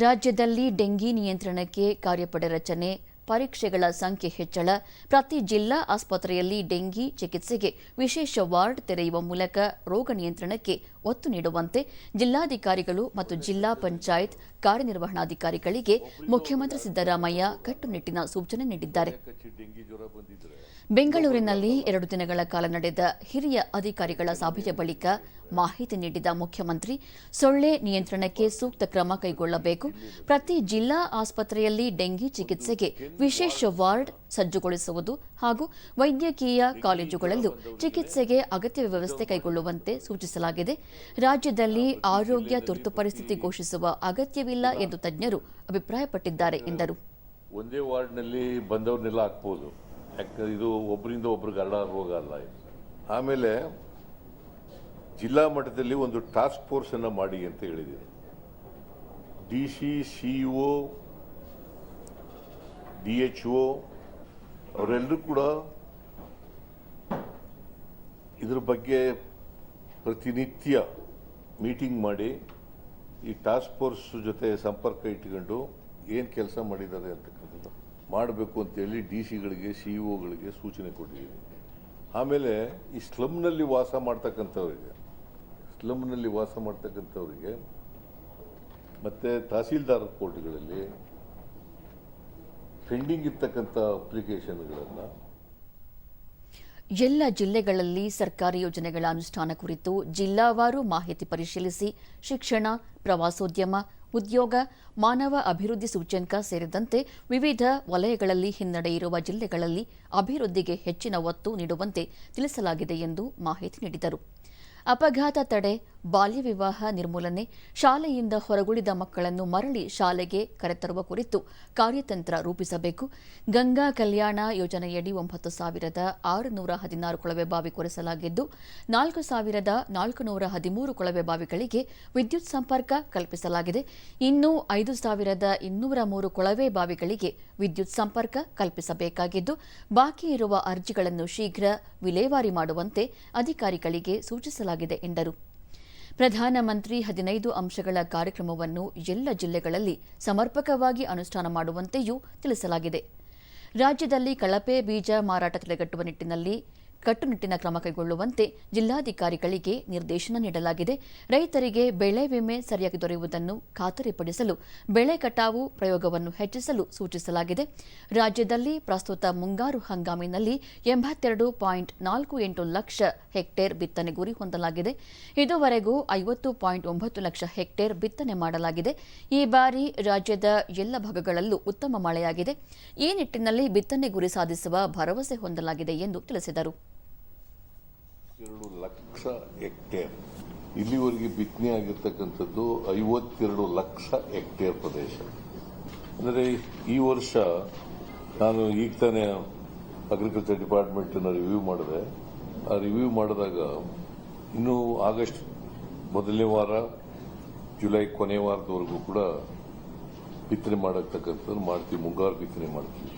ರಾಜ್ಯದಲ್ಲಿ ಡೆಂಗಿ ನಿಯಂತ್ರಣಕ್ಕೆ ಕಾರ್ಯಪಡೆ ರಚನೆ ಪರೀಕ್ಷೆಗಳ ಸಂಖ್ಯೆ ಹೆಚ್ಚಳ. ಪ್ರತಿ ಜಿಲ್ಲಾ ಆಸ್ಪತ್ರೆಯಲ್ಲಿ ಡೆಂಗಿ ಚಿಕಿತ್ಸೆಗೆ ವಿಶೇಷ ವಾರ್ಡ್ ತೆರೆಯುವ ಮೂಲಕ ರೋಗ ನಿಯಂತ್ರಣಕ್ಕೆ ಒತ್ತು ನೀಡುವಂತೆ ಜಿಲ್ಲಾಧಿಕಾರಿಗಳು ಮತ್ತು ಜಿಲ್ಲಾ ಪಂಚಾಯತ್ ಕಾರ್ಯನಿರ್ವಹಣಾಧಿಕಾರಿಗಳಿಗೆ ಮುಖ್ಯಮಂತ್ರಿ ಸಿದ್ದರಾಮಯ್ಯ ಕಟ್ಟುನಿಟ್ಟಿನ ಸೂಚನೆ ನೀಡಿದ್ದಾರೆ. ಬೆಂಗಳೂರಿನಲ್ಲಿ ಎರಡು ದಿನಗಳ ಕಾಲ ನಡೆದ ಹಿರಿಯ ಅಧಿಕಾರಿಗಳ ಸಭೆಯ ಬಳಿಕ ಮಾಹಿತಿ ನೀಡಿದ ಮುಖ್ಯಮಂತ್ರಿ, ಸೊಳ್ಳೆ ನಿಯಂತ್ರಣಕ್ಕೆ ಸೂಕ್ತ ಕ್ರಮ ಕೈಗೊಳ್ಳಬೇಕು. ಪ್ರತಿ ಜಿಲ್ಲಾ ಆಸ್ಪತ್ರೆಯಲ್ಲಿ ಡೆಂಗಿ ಚಿಕಿತ್ಸೆಗೆ ವಿಶೇಷ ವಾರ್ಡ್ ಸಜ್ಜುಗೊಳಿಸುವುದು ಹಾಗೂ ವೈದ್ಯಕೀಯ ಕಾಲೇಜುಗಳಲ್ಲೂ ಚಿಕಿತ್ಸೆಗೆ ಅಗತ್ಯ ವ್ಯವಸ್ಥೆ ಕೈಗೊಳ್ಳುವಂತೆ ಸೂಚಿಸಲಾಗಿದೆ. ರಾಜ್ಯದಲ್ಲಿ ಆರೋಗ್ಯ ತುರ್ತು ಪರಿಸ್ಥಿತಿ ಘೋಷಿಸುವ ಅಗತ್ಯವಿಲ್ಲ ಎಂದು ತಜ್ಞರು ಅಭಿಪ್ರಾಯಪಟ್ಟಿದ್ದಾರೆ, ಎಂದರು. ಒಂದೇ ವಾರ್ಡ್ನಲ್ಲಿ ಬಂದವ್ರನ್ನೆಲ್ಲ ಹಾಕ್ಬೋದು. ಯಾಕಂದ್ರೆ ಇದು ಒಬ್ಬರಿಂದ ಒಬ್ರಿಗೆ ಹರಡ ರೋಗ ಅಲ್ಲ ಆಮೇಲೆ ಜಿಲ್ಲಾ ಮಟ್ಟದಲ್ಲಿ ಒಂದು ಟಾಸ್ಕ್ ಫೋರ್ಸ್ ಅನ್ನ ಮಾಡಿ ಅಂತ ಹೇಳಿದ್ದೀನಿ D C CEO D H O ಅವರೆಲ್ಲರೂ ಕೂಡ ಇದ್ರ ಬಗ್ಗೆ ಪ್ರತಿನಿತ್ಯ ಮೀಟಿಂಗ್ ಮಾಡಿ ಈ ಟಾಸ್ಕ್ ಫೋರ್ಸ್ ಜೊತೆ ಸಂಪರ್ಕ ಇಟ್ಕೊಂಡು ಏನು ಕೆಲಸ ಮಾಡಿದ್ದಾರೆ ಅಂತಕ್ಕಂಥದ್ದು ಮಾಡಬೇಕು ಅಂತೇಳಿ ಡಿ ಸಿಗಳಿಗೆ, ಸಿ ಒಗಳಿಗೆ ಸೂಚನೆ ಕೊಟ್ಟಿದ್ದೀನಿ ಆಮೇಲೆ ಈ ಸ್ಲಮ್ನಲ್ಲಿ ವಾಸ ಮಾಡ್ತಕ್ಕಂಥವ್ರಿಗೆ, ಸ್ಲಮ್ನಲ್ಲಿ ವಾಸ ಮಾಡ್ತಕ್ಕಂಥವ್ರಿಗೆ ಮತ್ತು ತಹಸೀಲ್ದಾರ್ ಕೋರ್ಟ್ಗಳಲ್ಲಿ ಪೆಂಡಿಂಗ್ ಇರ್ತಕ್ಕಂಥ ಅಪ್ಲಿಕೇಶನ್ಗಳನ್ನು ಎಲ್ಲ ಜಿಲ್ಲೆಗಳಲ್ಲಿ ಸರ್ಕಾರಿ ಯೋಜನೆಗಳ ಅನುಷ್ಠಾನ ಕುರಿತು ಜಿಲ್ಲಾವಾರು ಮಾಹಿತಿ ಪರಿಶೀಲಿಸಿ ಶಿಕ್ಷಣ, ಪ್ರವಾಸೋದ್ಯಮ, ಉದ್ಯೋಗ, ಮಾನವ ಅಭಿವೃದ್ಧಿ ಸೂಚ್ಯಂಕ ಸೇರಿದಂತೆ ವಿವಿಧ ವಲಯಗಳಲ್ಲಿ ಹಿನ್ನಡೆ ಇರುವ ಜಿಲ್ಲೆಗಳಲ್ಲಿ ಅಭಿವೃದ್ಧಿಗೆ ಹೆಚ್ಚಿನ ಒತ್ತು ನೀಡುವಂತೆ ತಿಳಿಸಲಾಗಿದೆ ಎಂದು ಮಾಹಿತಿ ನೀಡಿದರು. ಅಪಘಾತ ತಡೆ ಬಾಲ್ಯ ವಿವಾಹ ನಿರ್ಮೂಲನೆ, ಶಾಲೆಯಿಂದ ಹೊರಗುಳಿದ ಮಕ್ಕಳನ್ನು ಮರಳಿ ಶಾಲೆಗೆ ಕರೆತರುವ ಕುರಿತು ಕಾರ್ಯತಂತ್ರ ರೂಪಿಸಬೇಕು. ಗಂಗಾ ಕಲ್ಯಾಣ ಯೋಜನೆಯಡಿ ಒಂಬತ್ತು ಸಾವಿರದ ಆರುನೂರ ಹದಿನಾರು ಕೊಳವೆ ಬಾವಿ ಕೊರೆಸಲಾಗಿದ್ದು, ನಾಲ್ಕು ಸಾವಿರದ ನಾಲ್ಕುನೂರ ಹದಿಮೂರು ಕೊಳವೆ ಬಾವಿಗಳಿಗೆ ವಿದ್ಯುತ್ ಸಂಪರ್ಕ ಕಲ್ಪಿಸಲಾಗಿದೆ. ಇನ್ನು ಐದು ಸಾವಿರದ ಇನ್ನೂರ ಮೂರು ಕೊಳವೆ ಬಾವಿಗಳಿಗೆ ವಿದ್ಯುತ್ ಸಂಪರ್ಕ ಕಲ್ಪಿಸಬೇಕಾಗಿದ್ದು, ಬಾಕಿ ಇರುವ ಅರ್ಜಿಗಳನ್ನು ಶೀಘ್ರ ವಿಲೇವಾರಿ ಮಾಡುವಂತೆ ಅಧಿಕಾರಿಗಳಿಗೆ ಸೂಚಿಸಲಾಗಿದೆ ಎಂದರು. ಪ್ರಧಾನಮಂತ್ರಿ ಹದಿನೈದು ಅಂಶಗಳ ಕಾರ್ಯಕ್ರಮವನ್ನು ಎಲ್ಲ ಜಿಲ್ಲೆಗಳಲ್ಲಿ ಸಮರ್ಪಕವಾಗಿ ಅನುಷ್ಠಾನ ಮಾಡುವಂತೆಯೂ ತಿಳಿಸಲಾಗಿದೆ. ರಾಜ್ಯದಲ್ಲಿ ಕಳಪೆ ಬೀಜ ಮಾರಾಟ ತಡೆಗಟ್ಟುವ ನಿಟ್ಟಿನಲ್ಲಿ ಕಟ್ಟುನಿಟ್ಟಿನ ಕ್ರಮ ಕೈಗೊಳ್ಳುವಂತೆ ಜಿಲ್ಲಾಧಿಕಾರಿಗಳಿಗೆ ನಿರ್ದೇಶನ ನೀಡಲಾಗಿದೆ. ರೈತರಿಗೆ ಬೆಳೆ ವಿಮೆ ಸರಿಯಾಗಿ ದೊರೆಯುವುದನ್ನು ಖಾತರಿಪಡಿಸಲು ಬೆಳೆ ಕಟಾವು ಪ್ರಯೋಗವನ್ನು ಹೆಚ್ಚಿಸಲು ಸೂಚಿಸಲಾಗಿದೆ. ರಾಜ್ಯದಲ್ಲಿ ಪ್ರಸ್ತುತ ಮುಂಗಾರು ಹಂಗಾಮಿನಲ್ಲಿ ಎಂಬತ್ತೆರಡು ಪಾಯಿಂಟ್ ನಾಲ್ಕು ಎಂಟು ಲಕ್ಷ ಹೆಕ್ಟೇರ್ ಬಿತ್ತನೆ ಗುರಿ ಹೊಂದಲಾಗಿದೆ. ಇದುವರೆಗೂ ಐವತ್ತು ಪಾಯಿಂಟ್ ಒಂಬತ್ತು ಲಕ್ಷ ಹೆಕ್ಟೇರ್ ಬಿತ್ತನೆ ಮಾಡಲಾಗಿದೆ. ಈ ಬಾರಿ ರಾಜ್ಯದ ಎಲ್ಲ ಭಾಗಗಳಲ್ಲೂ ಉತ್ತಮ ಮಳೆಯಾಗಿದೆ. ಈ ನಿಟ್ಟಿನಲ್ಲಿ ಬಿತ್ತನೆ ಗುರಿ ಸಾಧಿಸುವ ಭರವಸೆ ಹೊಂದಲಾಗಿದೆ ಎಂದು ತಿಳಿಸಿದರು. ಎರಡು ಲಕ್ಷ ಹೆಕ್ಟೇರ್. ಇಲ್ಲಿವರೆಗೆ ಬಿತ್ತನೆ ಆಗಿರ್ತಕ್ಕಂಥದ್ದು ಐವತ್ತೆರಡು ಲಕ್ಷ ಹೆಕ್ಟೇರ್ ಪ್ರದೇಶ. ಅಂದರೆ ಈ ವರ್ಷ ನಾನು ಈಗ ತಾನೇ ಅಗ್ರಿಕಲ್ಚರ್ ಡಿಪಾರ್ಟ್ಮೆಂಟನ್ನು ರಿವ್ಯೂ ಮಾಡಿದೆ. ಆ ರಿವ್ಯೂ ಮಾಡಿದಾಗ ಇನ್ನು ಆಗಸ್ಟ್ ಮೊದಲನೇ ವಾರ, ಜುಲೈ ಕೊನೆ ವಾರದವರೆಗೂ ಕೂಡ ಬಿತ್ತನೆ ಮಾಡತಕ್ಕಂಥದ್ದು ಮಾಡ್ತೀವಿ, ಮುಂಗಾರು ಬಿತ್ತನೆ ಮಾಡ್ತೀವಿ.